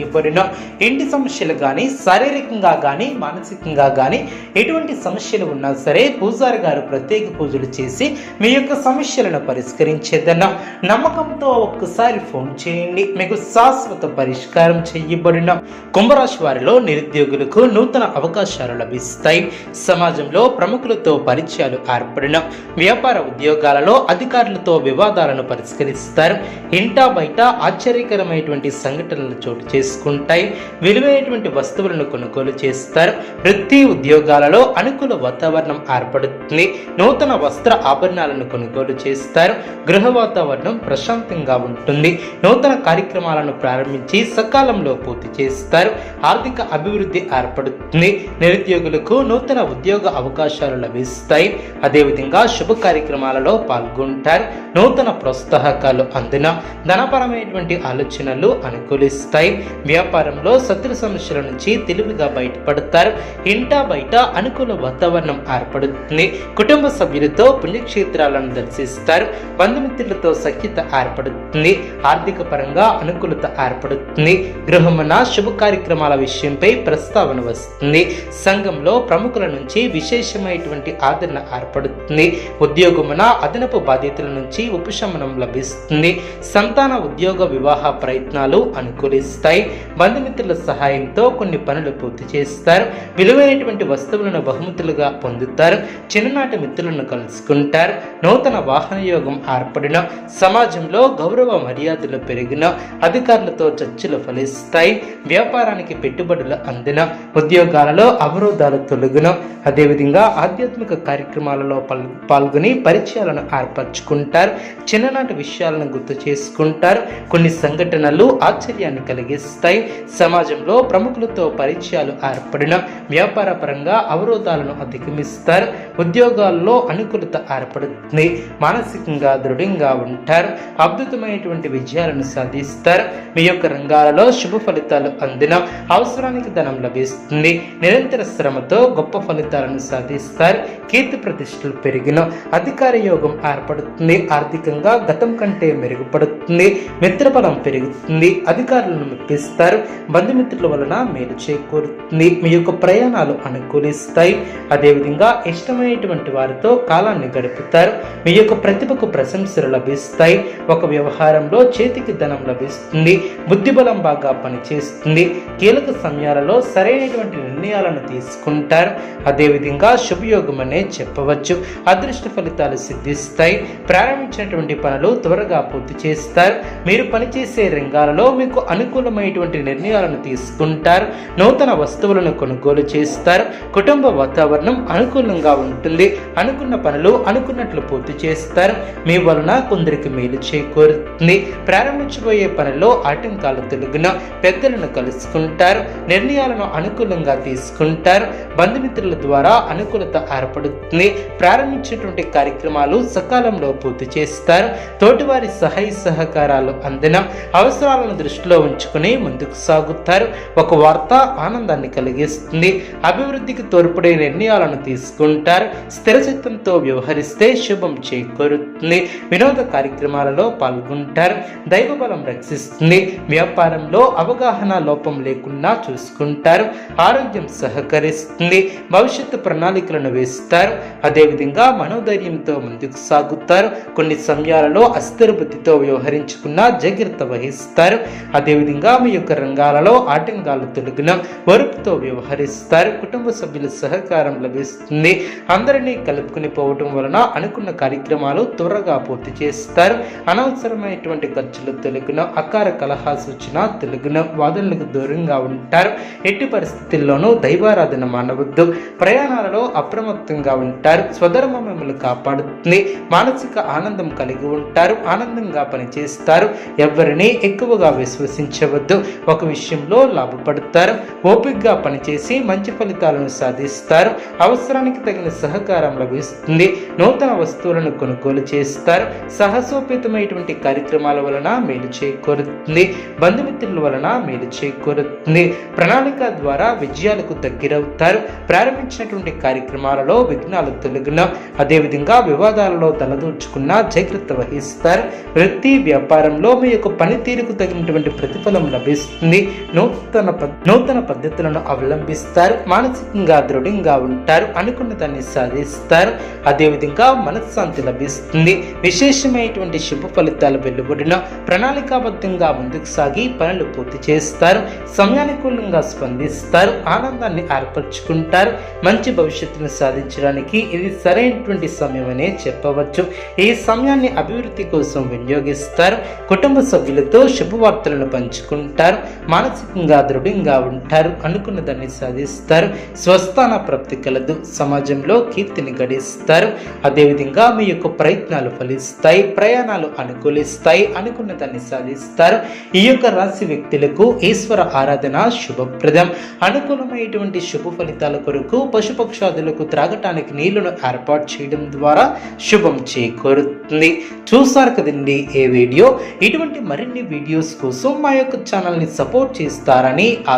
చేయబడిన ఇంటి సమస్యలు కానీ శారీరకంగా కానీ మానసికంగా కానీ ఎటువంటి సమస్యలు ఉన్నా సరే పూజారి గారు ప్రత్యేక పూజలు చేసి మీ యొక్క సమస్యలను పరిష్కరించేదన్న నమ్మకంతో ఒక్కసారి ఫోన్ చేయండి. మీకు శాశ్వత పరిష్కారం చేయబడిన కుంభరాశి వారిలో నిరుద్యోగులకు నూతన అవకాశాలు లభిస్తాయి. సమాజంలో ప్రముఖులతో పరిచయాలు ఏర్పడిన వ్యాపార ఉద్యోగాలలో అధికారులతో వివాదాలను పరిష్కరిస్తారు. ఇంటా బయట ఆశ్చర్యకరమైనటువంటి సంఘటనలు చోటు చేసుకుంటాయి. విలువైనటువంటి వస్తువులను కొనుగోలు చేస్తారు. వృత్తి ఉద్యోగాలలో అనుకూల వాతావరణం ఏర్పడుతుంది. నూతన వస్త్ర ఆభరణాలను కొనుగోలు చేస్తారు. గృహ వాతావరణం ప్రశాంతంగా ఉంటుంది. నూతన కార్యక్రమాలను ప్రారంభించి సకాలంలో పూర్తి చేస్తారు. ఆర్థిక అభివృద్ధి ఏర్పడుతుంది. నిరుద్యోగులకు నూతన ఉద్యోగ అవకాశాలు లభిస్తాయి. అదేవిధంగా శుభ కార్యక్రమాలలో పాల్గొంటారు. నూతన ప్రోత్సాహకాలు అందిన ధనపరమైనటువంటి ఆలోచనలు అనుకూలిస్తాయి. వ్యాపారంలో శత్రు సమస్యల నుంచి తెలివిగా బయటపడతారు. ఇంటా బయట అనుకూల వాతావరణం ఏర్పడుతుంది. కుటుంబ సభ్యులతో పుణ్యక్షేత్రాలను దర్శిస్తారు. బంధుమిత్రులతో సఖ్యత ఏర్పడుతుంది. ఆర్థిక పరంగా అనుకూలత ఏర్పడుతుంది. గృహమున శుభ కార్యక్రమాల విషయంపై ప్రస్తావన వస్తుంది. సంఘంలో ప్రముఖుల నుంచి విశేషమైనటువంటి ఆదరణ ఏర్పడుతుంది. ఉద్యోగమున అదనపు బాధ్యతల నుంచి ఉపశమనం లభిస్తుంది. సంతాన ఉద్యోగ వివాహ ప్రయత్నాలు అనుకూలిస్తాయి. బంధుమిత్రుల సహాయంతో కొన్ని పనులు పూర్తి చేస్తారు. విలువైనటువంటి వస్తువులను బహుమతులుగా పొందుతారు. చిన్ననాటి మిత్రులను కలుసుకుంటారు. నూతన వాహన యోగం ఏర్పడిన సమాజంలో గౌరవ మర్యాదలు పెరిగిన అధికారులతో చర్చలు ఫలిస్తాయి. వ్యాపారానికి పెట్టుబడులు అందిన ఉద్యోగాలలో అవరోధాలు తొలగిన అదేవిధంగా ఆధ్యాత్మిక కార్యక్రమాలలో పాల్- పాల్గొని పరిచయాలను ఏర్పరచుకుంటారు. చిన్ననాటి విషయాలను గుర్తు చేసుకుంటారు. కొన్ని సంఘటనలు ఆశ్చర్యాన్ని కలిగిస్తాయి. సమాజంలో ప్రముఖులతో పరిచయాలు ఏర్పడిన వ్యాపార పరంగా అవరోధాలను అధిగమిస్తారు. ఉద్యోగాల్లో అనుకూలత ఏర్పడుతుంది. మానసికంగా దృఢంగా ఉంటారు. అద్భుతమైనటువంటి విజయాలను సాధిస్తారు. మీ యొక్క రంగాలలో శుభ ఫలితాలు అందిన అవసరానికి ధనం లభిస్తుంది. నిరంతర శ్రమతో గొప్ప ఫలితాలను సాధిస్తారు. కీర్తి ప్రతిష్టలు పెరిగిన అధికార యోగం ఏర్పడుతుంది. ఆర్థికంగా గతం కంటే మెరుగుపడుతుంది. మిత్రబలం పెరుగుతుంది. అధికారులను మెప్పిస్తారు బంధుమిత్రుల వలన మేలు చేకూరుతుంది. మీ యొక్క ప్రయాణాలు అనుకూలిస్తాయి. అదేవిధంగా ఇష్టమైనటువంటి వారితో కాలాన్ని గడుపుతారు. మీ యొక్క ప్రతిభకు ప్రశంసలు లభిస్తాయి. ఒక వ్యవహారంలో చేతికి ధనం లభిస్తుంది. బుద్ధిబలం బాగా పనిచేస్తుంది. కీలక సమయాలలో సరైనటువంటి నిర్ణయాలను తీసుకుంటారు. అదేవిధంగా శుభయోగం అనే చెప్పవచ్చు. అదృష్ట ఫలితాలు సిద్ధిస్తాయి. ప్రారంభించినటువంటి పనులు త్వరగా పూర్తి చేస్తారు. మీరు పనిచేసే రంగాలలో మీకు అనేటువంటి నిర్ణయాలను తీసుకుంటారు. నూతన వస్తువులను కొనుగోలు చేస్తారు. కుటుంబ వాతావరణం అనుకూలంగా ఉంటుంది. అనుకున్న పనులు అనుకున్నట్లు పూర్తి చేస్తారు. మీ వలన కొందరికి మేలు చేకూరుతుంది. ప్రారంభించబోయే పనుల్లో ఆటంకాలు తొలగిన పెద్దలను కలుసుకుంటారు. నిర్ణయాలను అనుకూలంగా తీసుకుంటారు. బంధుమిత్రుల ద్వారా అనుకూలత ఏర్పడుతుంది. ప్రారంభించేటువంటి కార్యక్రమాలు సకాలంలో పూర్తి చేస్తారు. తోటివారి సహాయ సహకారాలు అందిన అవసరాలను దృష్టిలో ఉంచుకుని ముందుకు సాగుతారు. ఒక వార్త ఆనందాన్ని కలిగిస్తుంది. అభివృద్ధికి తోడ్పడే నిర్ణయాలను తీసుకుంటారు. స్థిరచిత్తంతో వ్యవహరిస్తే శుభం చేకూరుతుంది. వినోద కార్యక్రమాలలో పాల్గొంటారు. దైవబలం రక్షిస్తుంది. వ్యాపారంలో అవగాహన లోపం లేకుండా చూసుకుంటారు. ఆరోగ్యం సహకరిస్తుంది. భవిష్యత్తు ప్రణాళికలను వేస్తారు. అదేవిధంగా మనోధైర్యంతో ముందుకు సాగుతారు. కొన్ని సమయాలలో అస్థిర బుద్ధితో వ్యవహరించుకున్న జాగ్రత్త వహిస్తారు. అదేవిధంగా మీ యొక్క రంగాలలో ఆటంకాలు తొలగిన వరుపుతో వ్యవహరిస్తారు. కుటుంబ సభ్యుల సహకారం లభిస్తుంది. అందరినీ కలుపుకుని పోవటం వలన అనుకున్న కార్యక్రమాలు త్వరగా పూర్తి చేస్తారు. అనవసరమైనటువంటి ఖర్చులు తొలగిన అకార కలహా సూచన తొలగిన వాదనలకు దూరంగా ఉంటారు. ఎట్టి పరిస్థితుల్లోనూ దైవారాధన మానవద్దు. ప్రయాణాలలో అప్రమత్తంగా ఉంటారు. స్వధర్మం మిమ్మల్ని కాపాడుతుంది. మానసిక ఆనందం కలిగి ఉంటారు. ఆనందంగా పనిచేస్తారు. ఎవరిని ఎక్కువగా విశ్వసించవద్దు. చేయవద్దు ఒక విషయంలో లాభపడతారు. ఓపికగా పనిచేసి మంచి ఫలితాలను సాధిస్తారు. అవసరానికి తగిన సహకారం లభిస్తుంది. నూతన వస్తువులను కొనుగోలు చేస్తారు. సాహసోపేతమైనటువంటి కార్యక్రమాల వలన మేలు చేకూరుతుంది. బంధుమిత్రుల వలన మేలు చేకూరుతుంది. ప్రణాళిక ద్వారా విజయాలకు దగ్గరవుతారు. ప్రారంభించినటువంటి కార్యక్రమాలలో విఘ్నాలు తొలగిన అదేవిధంగా వివాదాలలో తలదూర్చుకున్న జాగ్రత్త వహిస్తారు. వృత్తి వ్యాపారంలో మీ యొక్క పనితీరుకు తగినటువంటి ప్రతిఫలం లభిస్తుంది నూతన పద్- నూతన పద్ధతులను అవలంబిస్తారు. మానసికంగా దృఢంగా ఉంటారు. అనుకున్న దాన్ని సాధిస్తారు. అదేవిధంగా మనశ్శాంతి లభిస్తుంది. విశేషమైనటువంటి శుభ ఫలితాలు వెలువడిన ప్రణాళికాబద్ధంగా ముందుకు సాగి పనులు పూర్తి చేస్తారు. సమయానుకూలంగా స్పందిస్తారు. ఆనందాన్ని ఏర్పరచుకుంటారు. మంచి భవిష్యత్తును సాధించడానికి ఇది సరైనటువంటి సమయం అనే చెప్పవచ్చు. ఈ సమయాన్ని అభివృద్ధి కోసం వినియోగిస్తారు. కుటుంబ సభ్యులతో శుభవార్తలను పంచుకుంటారు. మానసికంగా దృఢంగా ఉంటారు అనుకున్న దాన్ని సాధిస్తారు స్వస్థాన ప్రాప్తి కలదు సమాజంలో కీర్తిని గడిస్తారు అదేవిధంగా మీ యొక్క ప్రయత్నాలు ఫలిస్తాయి ప్రయాణాలు అనుకూలిస్తాయి అనుకున్న దాన్ని సాధిస్తారు. ఈ యొక్క రాశి వ్యక్తులకు ఈశ్వర ఆరాధన శుభప్రదం. అనుకూలమైనటువంటి శుభ ఫలితాల కొరకు పశుపక్షాదులకు త్రాగటానికి నీళ్ళను ఏర్పాటు చేయడం ద్వారా శుభం చేకూరుతుంది. చూసారు కదండి ఏ వీడియో? ఇటువంటి మరిన్ని వీడియోస్ కోసం మా యొక్క ఛానల్ని సపోర్ట్ చేస్తారని ఆ